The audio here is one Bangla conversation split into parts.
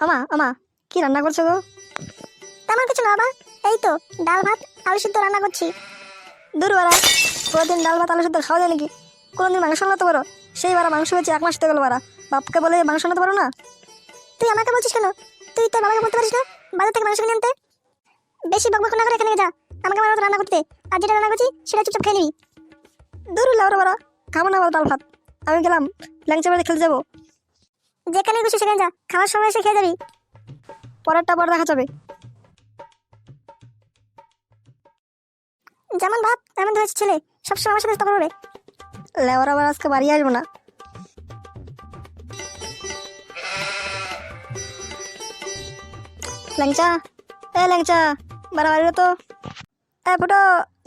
আমা আমা কি রান্না করছ গো? তেমন কিছু না, বাবা। এই তো, ডাল ভাত, আলু সিদ্ধ রান্না করছি। দূর বারা প্রতিদিন ডাল ভাত, আলু সিদ্ধ খাওয়া যায় নাকি? কোনোদিন মাংস আনতে পারো? সেই বারা মাংস হয়েছে এক মাস থেকে গেলো বারা। বাপকে বলে মাংস আনতে পারো না? তুই আমাকে বলছিস কেন? তুই তোর বাবাকে বলতে পারিস না? বাজার থেকে মাংস কিনে আনতে? বেশি বকবক না করে এখানে যা। আমাকে আমার রান্না করতে। আর যেটা রান্না করছি, সেটা চুপচাপ খেয়ে নিবি। দূর লাউরা বারা খাব না বাবা ডাল ভাত। আমি গেলাম, ল্যাংচা বাড়ি খেলতে যাব। যেখানে খুশি সেখানে যা। খাওয়ার সময় এসে খেয়ে যাবি। পরেরটা পরে দেখা যাবে। যেমন ভাব এমন ধরেছে ছেলে। সবসময় আমার সাথে তখন করবে লেওরা আবার আজকে বাড়ি আসব না। ল্যাংচা, এ ল্যাংচা বারা বাড়ি তো। এ ফুটো,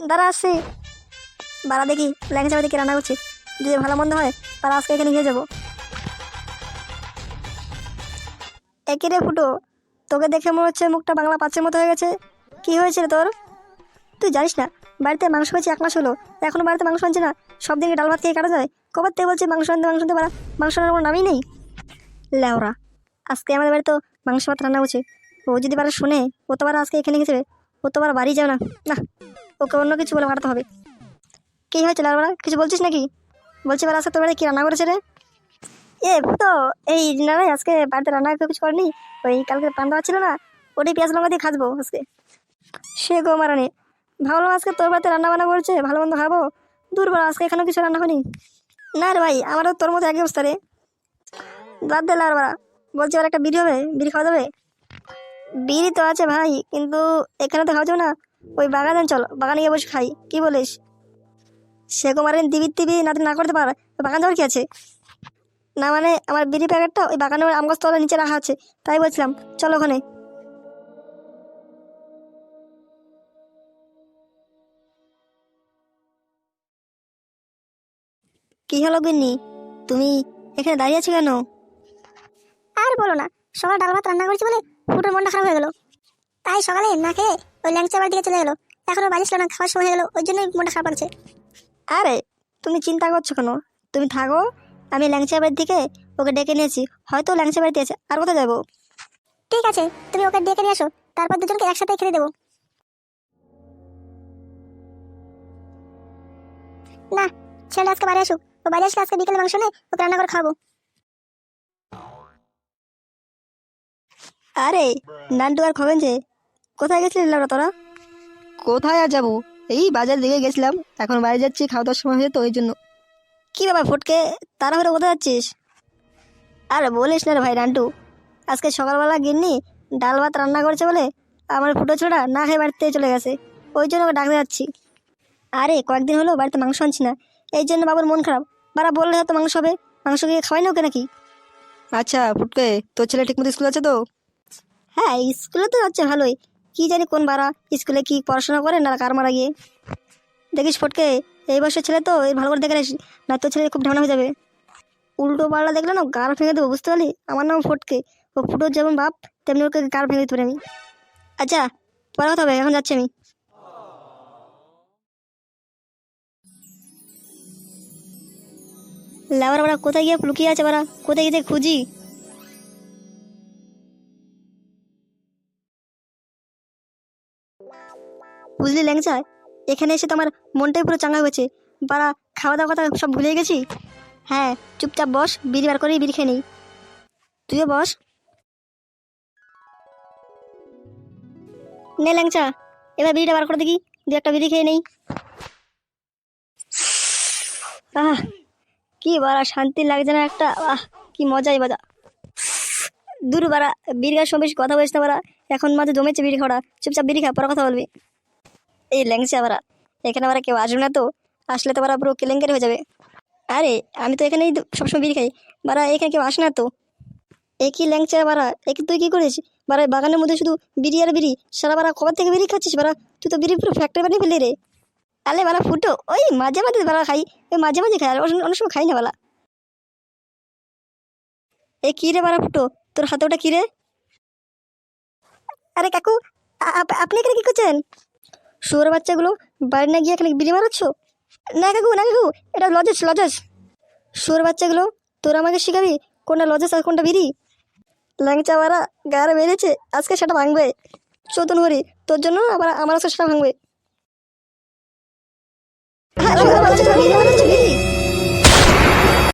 দাঁড়া আসছি। বারা দেখি, ল্যাংচা বাড়ি রান্না করছি? যদি ভালো মন্দ হয় তারা আজকে এখানে গিয়ে যাব। একই রে ফুটো? তোকে দেখে মনে হচ্ছে মুখটা বাংলা পাঁচের মতো হয়ে গেছে। কি হয়েছে রে তোর? তুই জানিস না, বাড়িতে মাংস হয়েছে এক মাস হলো। এখনও বাড়িতে মাংস আনছে না। সব দিনকে ডাল ভাত খেয়ে কাটা যায়। কবার থেকে বলছে মাংস আনতে মাংস আনতে পারা। মাংস আনার কোনো নামই নেই। লেওরা, আজকে আমাদের বাড়ি তো মাংস ভাত রান্না করছে ও যদি বারা শুনে, ও তো আজকে এখানে গেছে ও তো আবার বাড়ি যাও না। না, ওকে অন্য কিছু বলে পাঠাতে হবে। কী হয়েছে লালবাড়া কিছু বলছিস নাকি? বলছি বারা আজকে তোর বাড়ি কি রান্না করেছে রে? এ, তো এই না আজকে বাড়িতে রান্না কিছু করেনি? ওই কালকে পান দেওয়া ছিল না, ওটাই পেঁয়াজ লঙ্কা দিয়ে খাসবো আজকে। সে গো মারানি, ভাবলাম আজকে তোর বাড়িতে রান্না বান্না করছে, ভালো মন্দ খাব। দূর বড় আজকে এখানেও কিছু রান্না হয়নি। না রে ভাই, আমারও তোর মতো একই অবস্থা রে। বাদ দে লার বাড়া, বলছি আর একটা বিড়ি হবে, বিড়ি খাওয়া যাবে? বিড়ি তো আছে ভাই, কিন্তু এখানে তো খাওয়া যাবে না। ওই বাগানে চল, বাগানে গিয়ে বসে খাই, কি বলিস? সে কুমারের দিবি দিবি, না না করতে পার। বাগান যাওয়ার কি আছে? না মানে আমার বিড়ি প্যাকেটটা ওই বাগানের আম গাছ তলার নিচে রাখা আছে তাই বলছিলাম। চলো ওখানে। কি হলো গিন্নি? তুমি এখানে দাঁড়িয়ে আছো কেন? আর বলো না সকালে ডাল ভাত রান্না করছি বলে ফুটোর মনটা খারাপ হয়ে গেল। তাই সকালে না খেয়ে ওই ল্যাংচা বাড়ি দিকে চলে গেলো। এখনও বাড়ি ছিল না খাওয়ার সময় হয়ে গেলো ওই জন্যই মনটা খারাপ লাগছে। আরে তুমি চিন্তা করছ কেন? তুমি থাকো আমি ল্যাংচা বাড়ির দিকে ওকে ডেকে নিয়েছি। হয়তো ল্যাংচা বাড়িতে আছে আর কোথায় যাব? ঠিক আছে তুমি ওকে ডেকে নিয়ে আসো তারপর দুজনকে একসাথে খেতে দেবো। না ছেলে আজকে বাড়ি আসুক। ও বাড়ি আসলে আজকে বিকেলে মাংস নেই ওকে রান্না করে খাব আরে নান্টু আর খবেন যে কোথায় গেছিলি লাউরা তোরা? কোথায় আর যাব? এই বাজার দিকে গেছিলাম এখন বাইরে যাচ্ছি খাওয়া দাওয়ার সময় হয়েছে তো ওই জন্য। কি বাবা ফুটকে তাড়াহুড়ো কোথায় যাচ্ছিস? আর বলিস না রে ভাই রান্টু আজকে সকালবেলা গিন্নি ডাল ভাত রান্না করেছে বলে আমার ফুটো ছোড়া না খেয়ে বাড়িতে চলে গেছে। ওই জন্য ওকে ডাকতে যাচ্ছি। আরে কয়েকদিন হলো বাড়িতে মাংস আনছি না। এই জন্য বাবুর মন খারাপ। বারা বললে হয়তো মাংস হবে। মাংস গিয়ে খাওয়াই না ওকে নাকি? আচ্ছা ফুটকে তোর ছেলে ঠিকমতো স্কুল আছে তো? হ্যাঁ স্কুলে তো যাচ্ছে ভালোই। কি জানি কোন বারা স্কুলে কি পড়াশোনা করে না কার মারা গিয়ে। দেখিস ফটকে এই বয়সের ছেলে তো, এই ভালো করে দেখে নিস না তোর ছেলে খুব ঢামনা হয়ে যাবে। উল্টো পাল্লা দেখলে না গার ভেঙে দেবো, বুঝতে পারলি? আমার নাম ফটকে। ও ফুটোর যেমন বাপ, তেমনি ওকে গার ভেঙে দিতে পারি আমি। আচ্ছা পরে কথা হবে, এখন যাচ্ছি আমি। লাবার বাড়া, কোথায় গিয়ে লুকিয়ে আছে বাড়া? কোথায় গিয়ে খুঁজি? বুঝলি ল্যাংচা? এখানে এসে তো আমার মনটাই পুরো চাঙ্গা হয়েছে। বাড়া খাওয়া দাওয়া কথা সব ভুলে গেছি? হ্যাঁ চুপচাপ বস, বিড়ি বার করেই বিড়ি খেয়ে নেই। তুইও বস। নে ল্যাংচা, এবার বিড়িটা বার করে দেখি, দু একটা বিড়ি খেয়ে নেই। আহ, কি বাড়া, শান্তি লাগছে না একটা। আহ, কি মজাই বাজা। দূর বাড়া বিড়ি খাওয়ার সময় কথা বলিস না বাড়া। এখন মাঝে জমেছে বিড়ি খাওয়া চুপচাপ বিড়ি খা, পরে কথা বলবি। এই ল্যাংচা বাড়া এখানে বারা কেউ আসবে না তো? আসলে তো বারা পুরো কেলেঙ্কারি হয়ে যাবে। আরে, আমি তো এখানেই সবসময় বিড়ি খাই। বারা এখানে কেউ আসে না তো? একই ল্যাংচা বারা এক তুই কি করিস? বারা বাগানের মধ্যে শুধু বিড়ি আর বিড়ি? সারা বারা কবার থেকে বিড়ি খাচ্ছিস বারা তুই তো বিড়ি পুরো ফ্যাক্টরি বানিয়ে ফেলি রে। আলে বারা ফুটো, ওই মাঝে মাঝে বারা খাই। ওই মাঝে মাঝে খাই, আর অন্য সময় খাই না বালা এ কী রে বারা ফুটো? তোর হাতে ওটা কী রে? আরে কাকু আপ- আপনি এখানে কী করছেন? শুয়োর বাচ্চাগুলো বাড়ি না গিয়ে খালি বিড়ি মারাচ্ছ? না কাকু না কাকু, এটা লজেস লজেস। শুয়োর বাচ্চাগুলো, তোরা আমাকে শিখাবি কোনটা লজেস আর কোনটা বিড়ি? ল্যাংচা মারা গাড়ে মেরেছে আজকে সেটা ভাঙবে। চতুন করি তোর জন্য আবার আমার আজকে সেটা ভাঙবে।